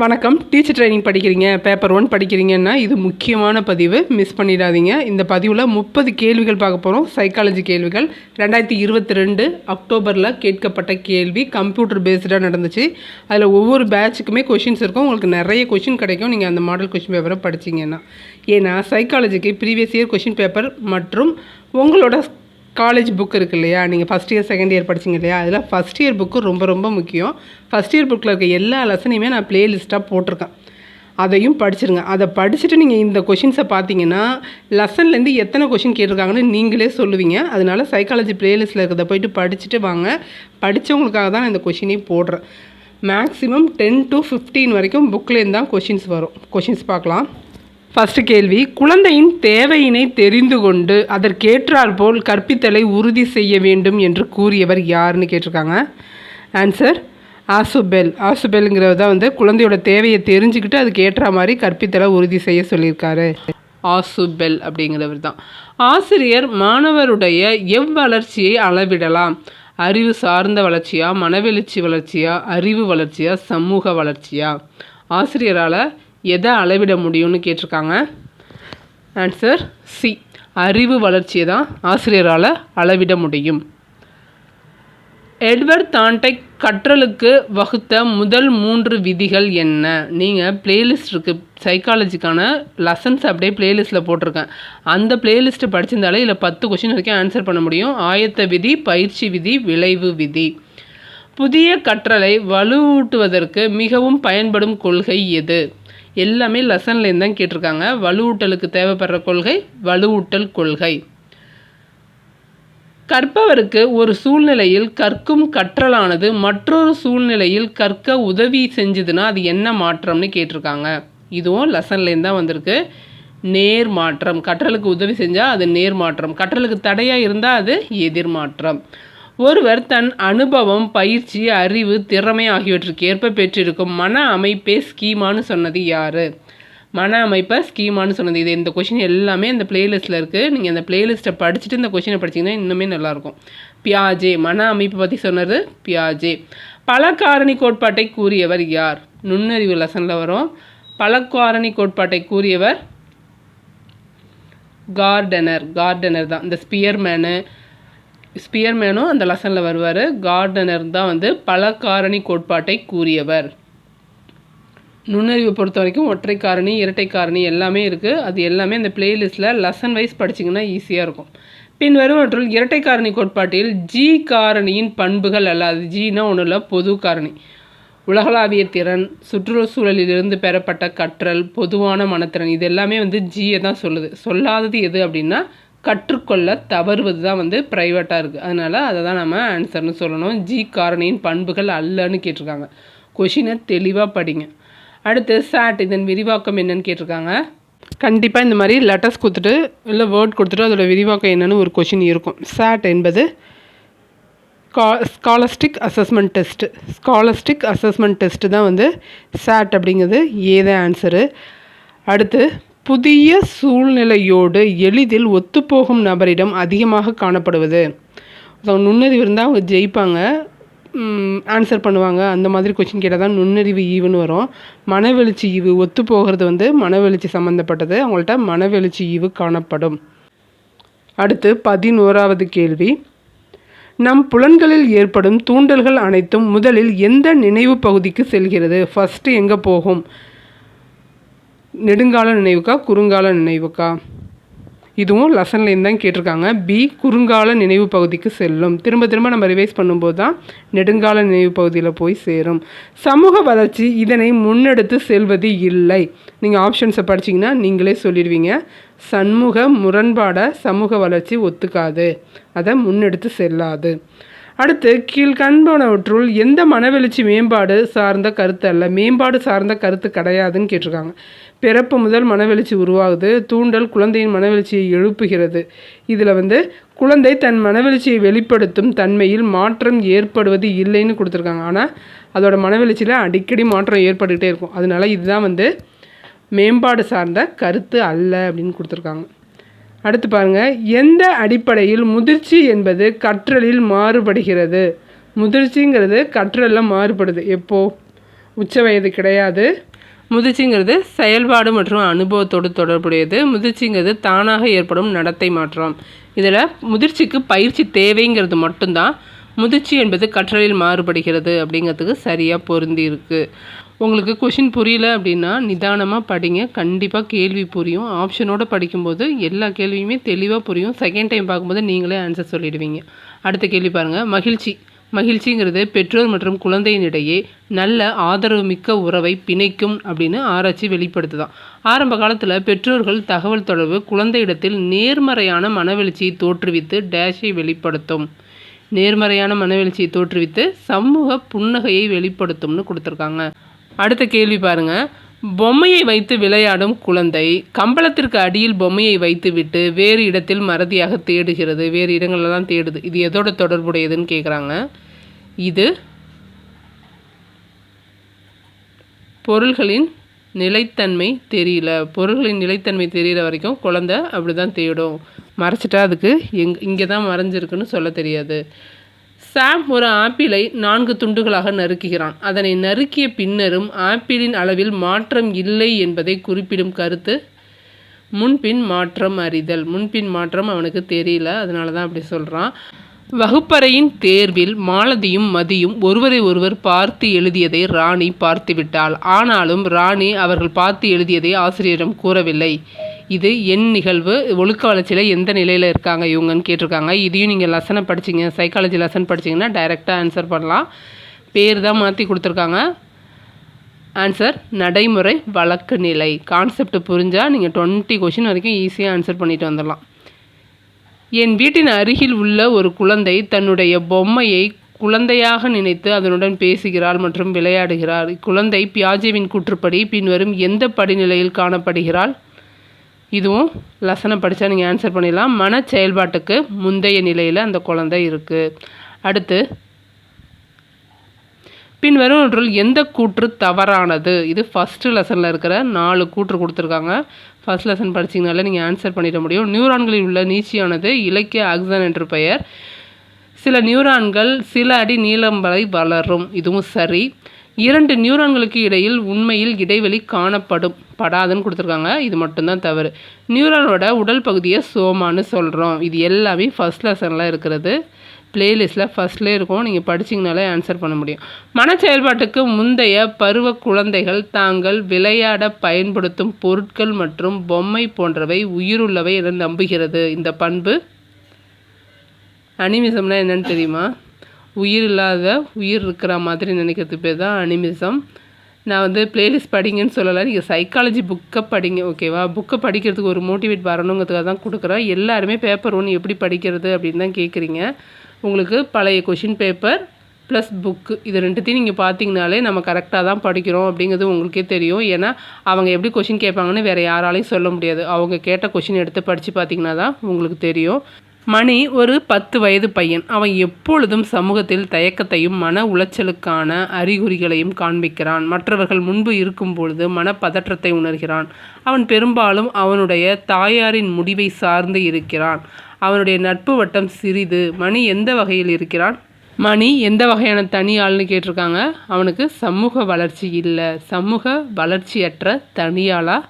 வணக்கம். Teacher training படிக்கிறீங்க paper one படிக்கிறீங்கன்னா இது முக்கியமான பதிவு. மிஸ் பண்ணிடாதீங்க. இந்த பதிவில் முப்பது கேள்விகள் பார்க்க போகிறோம் சைக்காலஜி கேள்விகள். ரெண்டாயிரத்தி இருபத்தி ரெண்டு அக்டோபரில் கேட்கப்பட்ட கேள்வி கம்ப்யூட்டர் பேஸ்டாக நடந்துச்சு. அதில் ஒவ்வொரு பேட்சுக்குமே கொஷின்ஸ் இருக்கும். உங்களுக்கு நிறைய கொஷின் கிடைக்கும். நீங்கள் அந்த மாடல் கொஷின் பேப்பரை படிச்சீங்கன்னா. ஏன்னா சைக்காலஜிக்கு ப்ரீவியஸ் இயர் கொஷின் பேப்பர் மற்றும் உங்களோட காலேஜ் புக் இருக்கு இல்லையா நீங்கள் ஃபஸ்ட் இயர் செகண்ட் இயர் படிச்சிங்க இல்லையா? அதில் ஃபஸ்ட் இயர் புக்கு ரொம்ப ரொம்ப முக்கியம். ஃபஸ்ட் இயர் புக்கில் இருக்க எல்லா லெசனையுமே நான் ப்ளேலிஸ்ட்டாக போட்டிருக்கேன். அதையும் படிச்சிருங்க. அதை படிச்சுட்டு நீங்கள் இந்த கொஷின்ஸை பார்த்தீங்கன்னா லெசன்லேருந்து எத்தனை கொஷின் கேட்டிருக்காங்கன்னு நீங்களே சொல்லுவீங்க. அதனால சைக்காலஜி ப்ளேலிஸ்ட்டில் இருக்கிறத போயிட்டு படிச்சுட்டு வாங்க. படித்தவங்களுக்காக தான் நான் இந்த கொஷினே போடுறேன். மேக்ஸிமம் டென் டு ஃபிஃப்டீன் வரைக்கும் புக்லேருந்து தான் கொஷின்ஸ் வரும். கொஷின்ஸ் பார்க்கலாம். ஃபஸ்ட்டு கேள்வி குழந்தையின் தேவையினை தெரிந்து கொண்டு அதற்கேற்றால் போல் கற்பித்தலை உறுதி செய்ய வேண்டும் என்று கூறியவர் யாருன்னு கேட்டிருக்காங்க? ஆன்சர் ஆசுபெல் ஆசுபெல்ங்கிறது தான் வந்து குழந்தையோட தேவையை தெரிஞ்சுக்கிட்டு அதுக்கு ஏற்ற மாதிரி கற்பித்தலை உறுதி செய்ய சொல்லியிருக்காரு. ஆசுபெல் அப்படிங்கிறவர் தான். ஆசிரியர் மாணவருடைய எவ்வளர்ச்சியை அளவிடலாம்? அறிவு சார்ந்த வளர்ச்சியா மனவெழுச்சி வளர்ச்சியா அறிவு வளர்ச்சியா சமூக வளர்ச்சியா? ஆசிரியரால் எதை அளவிட முடியும்னு கேட்டிருக்காங்க? ஆன்சர் சி அறிவு வளர்ச்சியை தான் ஆசிரியரால் அளவிட முடியும். எட்வர்ட் தாண்டை கற்றலுக்கு வகுத்த முதல் மூன்று விதிகள் என்ன? நீங்கள் பிளேலிஸ்ட் இருக்குது சைக்காலஜிக்கான லெசன்ஸ் அப்படியே பிளேலிஸ்ட்டில் போட்டிருக்கேன். அந்த பிளேலிஸ்ட்டு படிச்சிருந்தாலே இதில் பத்து கொஷின் வரைக்கும் ஆன்சர் பண்ண முடியும். ஆயத்த விதி பயிற்சி விதி விளைவு விதி. புதிய கற்றலை வலுவூட்டுவதற்கு மிகவும் பயன்படும் கொள்கை எது? எல்லாமே லெசன்லேருந்து தான் கேட்டிருக்காங்க. வலுவூட்டலுக்கு தேவைப்படுற கொள்கை வலுவூட்டல் கொள்கை. கற்பவருக்கு ஒரு சூழ்நிலையில் கற்கும் கற்றலானது மற்றொரு சூழ்நிலையில் கற்க உதவி செஞ்சுதுன்னா அது என்ன மாற்றம்னு கேட்டிருக்காங்க. இதுவும் லெசன்லேருந்து தான் வந்திருக்கு. நேர் மாற்றம் கற்றலுக்கு உதவி செஞ்சால் அது நேர் மாற்றம் கற்றலுக்கு தடையாக இருந்தால் அது எதிர்மாற்றம். ஒருவர் தன் அனுபவம் பயிற்சி அறிவு திறமை ஆகியவற்றுக்கு ஏற்ப பெற்றிருக்கும் மன அமைப்பே ஸ்கீமான்னு சொன்னது யார்? மன அமைப்பை ஸ்கீமான்னு சொன்னது. இது இந்த கொஷின் எல்லாமே இந்த பிளேலிஸ்ட்டில் இருக்குது நீங்கள் அந்த பிளேலிஸ்ட்டை படிச்சுட்டு இந்த கொஷினை படிச்சிங்கன்னா இன்னுமே நல்லாயிருக்கும். பியாஜே மன அமைப்பை பற்றி சொன்னது பியாஜே. பலகாரணி கோட்பாட்டை கூறியவர் யார்? நுண்ணறிவு லெசனில் வரும். பலகாரணி கோட்பாட்டை கூறியவர் கார்டனர் கார்டனர் தான். இந்த ஸ்பியர்மேனு ஸ்பியர்மேனும் அந்த லெசனில் வருவார். கார்டனர் தான் வந்து பல காரணி கோட்பாட்டை கூறியவர். நுண்ணறிவை பொறுத்த வரைக்கும் ஒற்றை காரணி இரட்டை காரணி எல்லாமே இருக்குது அது எல்லாமே அந்த பிளேலிஸ்ட்டில் லெசன் வைஸ் படிச்சிங்கன்னா ஈஸியாக இருக்கும். பின் வருவற்றுள் இரட்டை காரணி கோட்பாட்டில் ஜி காரணியின் பண்புகள் அல்லாது ஜினா ஒன்றும் இல்லை பொது காரணி. உலகளாவிய திறன் சுற்றுச்சூழலிலிருந்து பெறப்பட்ட கற்றல் பொதுவான மனத்திறன் இது எல்லாமே வந்து ஜியை தான் சொல்லுது. சொல்லாதது எது அப்படின்னா கற்றுக்கொள்ள தவறுவது தான் வந்து ப்ரைவேட்டாக இருக்குது அதனால் அதை தான் நம்ம ஆன்சர்னு சொல்லணும். ஜி காரணியின் பண்புகள் அல்லன்னு கேட்டிருக்காங்க. கொஷினை தெளிவாக படிங்க. அடுத்து சாட் இதன் விரிவாக்கம் என்னன்னு கேட்டிருக்காங்க. கண்டிப்பாக இந்த மாதிரி லெட்டர்ஸ் கொடுத்துட்டு இல்லை வேர்ட் கொடுத்துட்டு அதோட விரிவாக்கம் என்னன்னு ஒரு கொஷின் இருக்கும். சாட் என்பது கா scholastic assessment test scholastic assessment test தான் வந்து சாட் அப்படிங்கிறது ஏதான் ஆன்சரு அடுத்து புதிய சூழ்நிலையோடு எளிதில் ஒத்துப்போகும் நபரிடம் அதிகமாக காணப்படுவது. நுண்ணறிவு இருந்தால் அவங்க ஜெயிப்பாங்க. ஆன்சர் பண்ணுவாங்க. அந்த மாதிரி கொஷின் கேட்டால் தான் நுண்ணறிவு ஈவுன்னு வரும். மனவெழுச்சி ஈவு ஒத்து போகிறது வந்து மனவெழுச்சி சம்மந்தப்பட்டது அவங்கள்ட்ட மனவெழுச்சி ஈவு காணப்படும். அடுத்து பதினோராவது கேள்வி. நம் புலன்களில் ஏற்படும் தூண்டல்கள் அனைத்தும் முதலில் எந்த நினைவு பகுதிக்கு செல்கிறது? ஃபஸ்ட்டு எங்கே போகும்? நெடுங்கால நினைவுக்கா குறுங்கால நினைவுக்கா? இதுவும் லெசன்லேருந்து தான் கேட்டிருக்காங்க. பி குறுங்கால நினைவு பகுதிக்கு செல்லும். திரும்ப திரும்ப நம்ம ரிவைஸ் பண்ணும்போது தான் நெடுங்கால நினைவு பகுதியில் போய் சேரும். சமூக வளர்ச்சி இதனை முன்னெடுத்து செல்வது இல்லை. நீங்கள் ஆப்ஷன்ஸை படிச்சிங்கன்னா நீங்களே சொல்லிடுவீங்க. சண்முக முரண்பாட சமூக வளர்ச்சி ஒத்துக்காது. அதை முன்னெடுத்து செல்லாது. அடுத்து கீழ்கண்பனவற்றுள் எந்த மனவெழுச்சி மேம்பாடு சார்ந்த கருத்து அல்ல. மேம்பாடு சார்ந்த கருத்து கிடையாதுன்னு கேட்டிருக்காங்க. பிறப்பு முதல் மனவெழுச்சி உருவாகுது. தூண்டல் குழந்தையின் மனவெழுச்சியை எழுப்புகிறது. இதில் வந்து குழந்தை தன் மனவெழுச்சியை வெளிப்படுத்தும் தன்மையில் மாற்றம் ஏற்படுவது இல்லைன்னு கொடுத்துருக்காங்க. ஆனால் அதோட மனவெழுச்சியில் அடிக்கடி மாற்றம் ஏற்பட்டுக்கிட்டே இருக்கும். அதனால இதுதான் வந்து மேம்பாடு சார்ந்த கருத்து அல்ல அப்படின்னு கொடுத்துருக்காங்க. அடுத்து பாருங்கள் எந்த அடிப்படையில் முதிர்ச்சி என்பது கற்றலில் மாறுபடுகிறது? முதிர்ச்சிங்கிறது கற்றலில் மாறுபடுது. எப்போ? உச்ச வயது கிடையாது. முதிர்ச்சிங்கிறது செயல்பாடு மற்றும் அனுபவத்தோடு தொடர்புடையது. முதிர்ச்சிங்கிறது தானாக ஏற்படும் நடத்தை மாற்றம். இதில் முதிர்ச்சிக்கு பயிற்சி தேவைங்கிறது மட்டும்தான். முதிர்ச்சி என்பது கற்றலில் மாறுபடுகிறது அப்படிங்கிறதுக்கு சரியாக பொருந்தி இருக்குது உங்களுக்கு கொஷின் புரியல அப்படின்னா நிதானமாக படிங்க. கண்டிப்பாக கேள்வி புரியும். ஆப்ஷனோடு படிக்கும்போது எல்லா கேள்வியுமே தெளிவாக புரியும். செகண்ட் டைம் பார்க்கும்போது நீங்களே ஆன்சர் சொல்லிடுவீங்க. அடுத்த கேள்வி பாருங்கள் மகிழ்ச்சி. மகிழ்ச்சிங்கிறது பெற்றோர் மற்றும் குழந்தையின் இடையே நல்ல ஆதரவு மிக்க உறவை பிணைக்கும் அப்படின்னு ஆராய்ச்சி வெளிப்படுத்துதான். ஆரம்ப காலத்தில் பெற்றோர்கள் தகவல் தொடர்பு குழந்தையிடத்தில் நேர்மறையான மனவெழுச்சியை தோற்றுவித்து டேஷை வெளிப்படுத்தும். நேர்மறையான மனவெழுச்சியை தோற்றுவித்து சமூக புன்னகையை வெளிப்படுத்தும்னு கொடுத்துருக்காங்க. அடுத்த கேள்வி பாருங்க. பொம்மையை வைத்து விளையாடும் குழந்தை கம்பளத்திற்கு அடியில் பொம்மையை வைத்துவிட்டு வேறு இடத்தில் மறதியாக தேடுகிறது. வேறு இடங்களில்தான் தேடுது. இது எதோட தொடர்புடையதுன்னு கேட்குறாங்க இது பொருள்களின் நிலைத்தன்மை தெரியல. பொருள்களின் நிலைத்தன்மை தெரிகிற வரைக்கும் குழந்தை அப்படி தான் தேடும். மறைச்சிட்டா அதுக்கு எங் இங்கே தான் மறைஞ்சிருக்குன்னு சொல்ல தெரியாது. சாம் ஒரு ஆப்பிளை நான்கு துண்டுகளாக நறுக்குகிறான். அதனை நறுக்கிய பின்னரும் ஆப்பிளின் அளவில் மாற்றம் இல்லை என்பதை குறிப்பிடும் கருத்து முன்பின் மாற்றம் அறிதல். முன்பின் மாற்றம் அவனுக்கு தெரியல அதனால தான் அப்படி சொல்கிறான் வகுப்பறையின் தேர்வில் மாலதியும் மதியும் ஒருவரை ஒருவர் பார்த்து எழுதியதை ராணி பார்த்துவிட்டாள். ஆனாலும் ராணி அவர்கள் பார்த்து எழுதியதை ஆசிரியரிடம் கூறவில்லை. இது என் நிகழ்வு. ஒழுக்க வளர்ச்சியில் எந்த நிலையில் இருக்காங்க இவங்கன்னு கேட்டிருக்காங்க. இதையும் நீங்கள் லெசனை படிச்சிங்க. சைக்காலஜி லெசன் படிச்சிங்கன்னா டைரெக்டாக ஆன்சர் பண்ணலாம். பேர் தான் மாற்றி கொடுத்துருக்காங்க. ஆன்சர் நடைமுறை வழக்கு நிலை. கான்செப்ட் புரிஞ்சால் நீங்கள் டுவெண்ட்டி கொஷின் வரைக்கும் ஈஸியாக ஆன்சர் பண்ணிட்டு வந்துடலாம். என் வீட்டின் அருகில் உள்ள ஒரு குழந்தை தன்னுடைய பொம்மையை குழந்தையாக நினைத்து அதனுடன் பேசுகிறாள் மற்றும் விளையாடுகிறார் இக்குழந்தை பியாஜேவின் கூற்றுப்படி பின்வரும் எந்த படிநிலையில் காணப்படுகிறாள்? இதுவும் லெசனை படித்தா நீங்கள் ஆன்சர் பண்ணிடலாம். மன செயல்பாட்டுக்கு முந்தைய நிலையில் அந்த குழந்தை இருக்குது அடுத்து பின்வருவற்றுள் எந்த கூற்று தவறானது? இது ஃபஸ்ட்டு லெசனில் இருக்கிற நாலு கூற்று கொடுத்துருக்காங்க. ஃபஸ்ட் லெசன் படிச்சிங்கனால நீங்கள் ஆன்சர் பண்ணிட முடியும். நியூரான்களில் உள்ள நீச்சியானது இலக்கிய ஆக்சன் என்று பெயர். சில நியூரான்கள் சில அடி நீளம் வரை வளரும். இதுவும் சரி. இரண்டு நியூரான்களுக்கு இடையில் உண்மையில் இடைவெளி காணப்படும். படாதுன்னு கொடுத்துருக்காங்க. இது மட்டும்தான் தவறு. நியூரானோட உடல் பகுதியை சோமான்னு சொல்கிறோம் இது எல்லாமே ஃபஸ்ட் லெசனில் இருக்கிறது. பிளேலிஸ்ட்டில் ஃபஸ்ட்லேயே இருக்கும். நீங்கள் படிச்சிங்கனாலே ஆன்சர் பண்ண முடியும். மன செயல்பாட்டுக்கு முந்தைய பருவ குழந்தைகள் தாங்கள் விளையாட பயன்படுத்தும் பொருட்கள் மற்றும் பொம்மை போன்றவை உயிருள்ளவை என நம்புகிறது. இந்த பண்பு அனிமிசம்னா என்னன்னு தெரியுமா? உயிர் இல்லாத உயிர் இருக்கிற மாதிரி நினைக்கிறதுக்கு பேர் தான் அனிமிசம். நான் வந்து பிளேலிஸ்ட் படிங்கன்னு சொல்லலை. நீங்கள் சைக்காலஜி புக்கை படிங்க ஓகேவா புக்கை படிக்கிறதுக்கு ஒரு மோட்டிவேட் வரணுங்கிறதுக்காக தான் கொடுக்குறேன். எல்லாருமே பேப்பர் ஒன்று எப்படி படிக்கிறது அப்படின்னு தான் கேட்குறீங்க உங்களுக்கு பழைய கொஷின் பேப்பர் ப்ளஸ் புக்கு இது ரெண்டுத்தையும் நீங்கள் பார்த்தீங்கனாலே நம்ம கரெக்டாக தான் படிக்கிறோம் அப்படிங்கிறது உங்களுக்கே தெரியும். ஏன்னா அவங்க எப்படி கொஷின் கேட்பாங்கன்னு வேறு யாராலையும் சொல்ல முடியாது. அவங்க கேட்ட கொஷின் எடுத்து படித்து பார்த்தீங்கன்னா தான் உங்களுக்கு தெரியும். மணி ஒரு பத்து வயது பையன். அவன் எப்பொழுதும் சமூகத்தில் தயக்கத்தையும் மன உளைச்சலுக்கான அறிகுறிகளையும் காண்பிக்கிறான். மற்றவர்கள் முன்பு இருக்கும் பொழுது மனப்பதற்றத்தை உணர்கிறான். அவன் பெரும்பாலும் அவனுடைய தாயாரின் முடிவை சார்ந்து இருக்கிறான். அவனுடைய நட்பு வட்டம் சிறிது. மணி எந்த வகையில் இருக்கிறான்? மணி எந்த வகையான தனி ஆள்னு கேட்டிருக்காங்க. அவனுக்கு சமூக வளர்ச்சி இல்லை. சமூக வளர்ச்சியற்ற தனியாளாக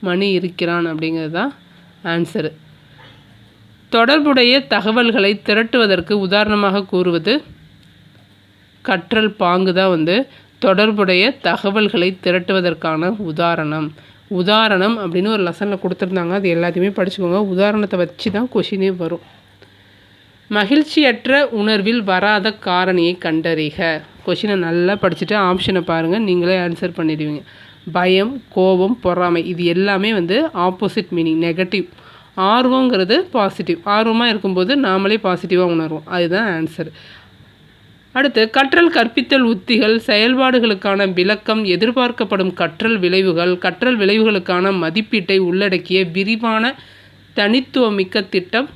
மணி இருக்கிறான் அப்படிங்கிறது தான் ஆன்சரு தொடர்புடைய தகவல்களை திரட்டுவதற்கு உதாரணமாக கூறுவது கற்றல் பாங்கு தான் வந்து தொடர்புடைய தகவல்களை திரட்டுவதற்கான உதாரணம். உதாரணம் அப்படின்னு ஒரு லெசனில் கொடுத்துருந்தாங்க. அது எல்லாத்தையுமே படிச்சுக்கோங்க. உதாரணத்தை வச்சு தான் கொஷினே வரும். மகிழ்ச்சியற்ற உணர்வில் வராத காரணியை கண்டறிக. கொஷினை நல்லா படிச்சுட்டு ஆப்ஷனை பாருங்கள் நீங்களே ஆன்சர் பண்ணிடுவீங்க. பயம் கோபம் பொறாமை இது எல்லாமே வந்து ஆப்போசிட் மீனிங் நெகட்டிவ் ஆர்வங்கிறது பாசிட்டிவ் ஆர்வமாக இருக்கும்போது நாமளே பாசிட்டிவாக உணர்வோம். அதுதான் ஆன்சர் அடுத்து கற்றல் கற்பித்தல் உத்திகள் செயல்பாடுகளுக்கான விளக்கம் எதிர்பார்க்கப்படும் கற்றல் விளைவுகள் கற்றல் விளைவுகளுக்கான மதிப்பீட்டை உள்ளடக்கிய விரிவான தனித்துவமிக்க திட்டம்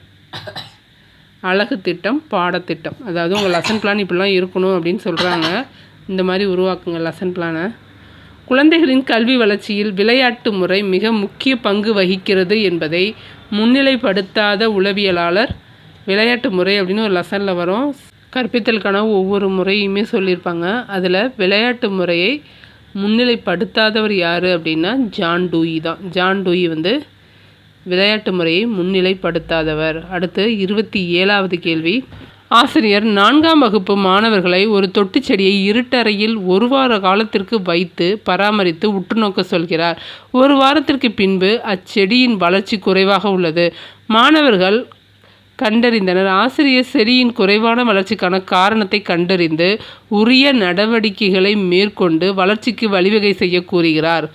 அழகு திட்டம் பாடத்திட்டம் அதாவது உங்கள் லெசன் பிளான் இப்படிலாம் இருக்கணும் அப்படின்னு சொல்கிறாங்க இந்த மாதிரி உருவாக்குங்க லெசன் பிளானை குழந்தைகளின் கல்வி வளர்ச்சியில் விளையாட்டு முறை மிக முக்கிய பங்கு வகிக்கிறது என்பதை முன்னிலைப்படுத்தாத உளவியலாளர் விளையாட்டு முறை அப்படின்னு ஒரு லெசனில் வரும். கற்பித்தலுக்கான ஒவ்வொரு முறையுமே சொல்லியிருப்பாங்க. அதில் விளையாட்டு முறையை முன்னிலைப்படுத்தாதவர் யார் அப்படின்னா ஜான் டூயி தான். ஜான் டூயி வந்து விளையாட்டு முறையை முன்னிலைப்படுத்தாதவர். அடுத்து இருபத்தி ஏழாவது கேள்வி. ஆசிரியர் நான்காம் வகுப்பு மாணவர்களை ஒரு தொட்டு செடியை இருட்டறையில் ஒரு வார காலத்திற்கு வைத்து பராமரித்து உற்று நோக்க சொல்கிறார். ஒரு வாரத்திற்கு பின்பு அச்செடியின் வளர்ச்சி குறைவாக உள்ளது. மாணவர்கள் கண்டறிந்தனர். ஆசிரியர் செடியின் குறைவான வளர்ச்சிக்கான காரணத்தை கண்டறிந்து உரிய நடவடிக்கைகளை மேற்கொண்டு வளர்ச்சிக்கு வழிவகை செய்ய கூறுகிறார்.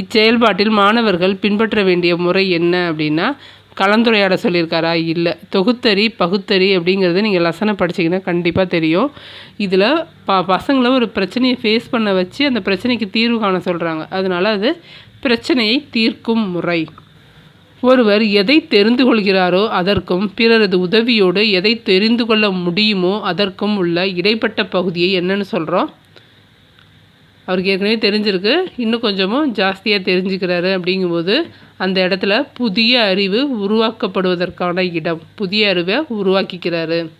இச்செயல்பாட்டில் மாணவர்கள் பின்பற்ற வேண்டிய முறை என்ன அப்படின்னா கலந்துரையாட சொல்லியிருக்காரா? இல்லை. தொகுத்தறி பகுத்தறி அப்படிங்கிறது நீங்கள் லசனை படிச்சிங்கன்னா கண்டிப்பாக தெரியும். இதில் ப பசங்களை ஒரு பிரச்சனையை ஃபேஸ் பண்ண வச்சு அந்த பிரச்சனைக்கு தீர்வு காண சொல்கிறாங்க அதனால் அது பிரச்சனையை தீர்க்கும் முறை. ஒருவர் எதை தெரிந்து கொள்கிறாரோ அதற்கும் பிறரது உதவியோடு எதை தெரிந்து கொள்ள முடியுமோ அதற்கும் உள்ள இடைப்பட்ட பகுதியை என்னென்னு சொல்கிறோம் அவருக்கு ஏற்கனவே தெரிஞ்சிருக்கு. இன்னும் கொஞ்சமும் ஜாஸ்தியாக தெரிஞ்சுக்கிறாரு அப்படிங்கும்போது அந்த இடத்துல புதிய அறிவு உருவாக்கப்படுவதற்கான இடம் புதிய அறிவை உருவாக்கிக்கிறாரு.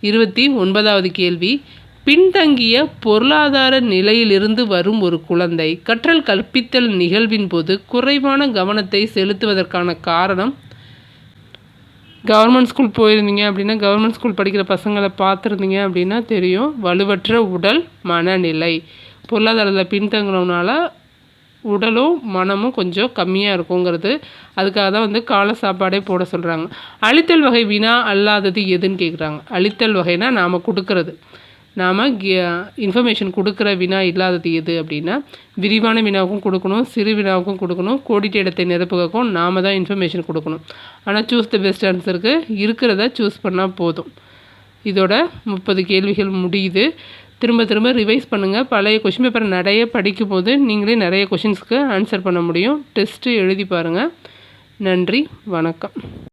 இருபத்தி ஒன்பதாவது கேள்வி. பின்தங்கிய பொருளாதார நிலையிலிருந்து வரும் ஒரு குழந்தை கற்றல் கற்பித்தல் நிகழ்வின் போது குறைவான கவனத்தை செலுத்துவதற்கான காரணம்? கவர்மெண்ட் ஸ்கூல் போயிருந்தீங்க அப்படின்னா கவர்மெண்ட் ஸ்கூல் படிக்கிற பசங்களை பார்த்துருந்தீங்க அப்படின்னா தெரியும். வலுவற்ற உடல் மனநிலை. பொருளாதாரத்தில் பின்தங்கினதுனால உடலும் மனமும் கொஞ்சம் கம்மியாக இருக்குங்கிறது. அதுக்காக தான் வந்து காலை சாப்பாடே போட சொல்கிறாங்க அழித்தல் வகை வினா அல்லாதது எதுன்னு கேட்குறாங்க அழித்தல் வகைனா நாம் கொடுக்கறது. நாம் இன்ஃபர்மேஷன் கொடுக்குற வினா இல்லாதது எது அப்படின்னா விரிவான வினாவுக்கும் கொடுக்கணும் சிறு வினாவுக்கும் கொடுக்கணும் கோடிட்ட இடத்தை நிரப்புக்கும் நாம் தான் இன்ஃபர்மேஷன் கொடுக்கணும். ஆனால் சூஸ் த பெஸ்ட் ஆன்சருக்கு இருக்கிறத சூஸ் பண்ணால் போதும். இதோட முப்பது கேள்விகள் முடியுது. திரும்ப திரும்ப ரிவைஸ் பண்ணுங்கள் பழைய கொஷின் பேப்பர் நிறைய படிக்கும் போது நீங்களே நிறைய கொஷின்ஸ்க்கு ஆன்சர் பண்ண முடியும். டெஸ்ட்டு எழுதி பாருங்கள் நன்றி. வணக்கம்.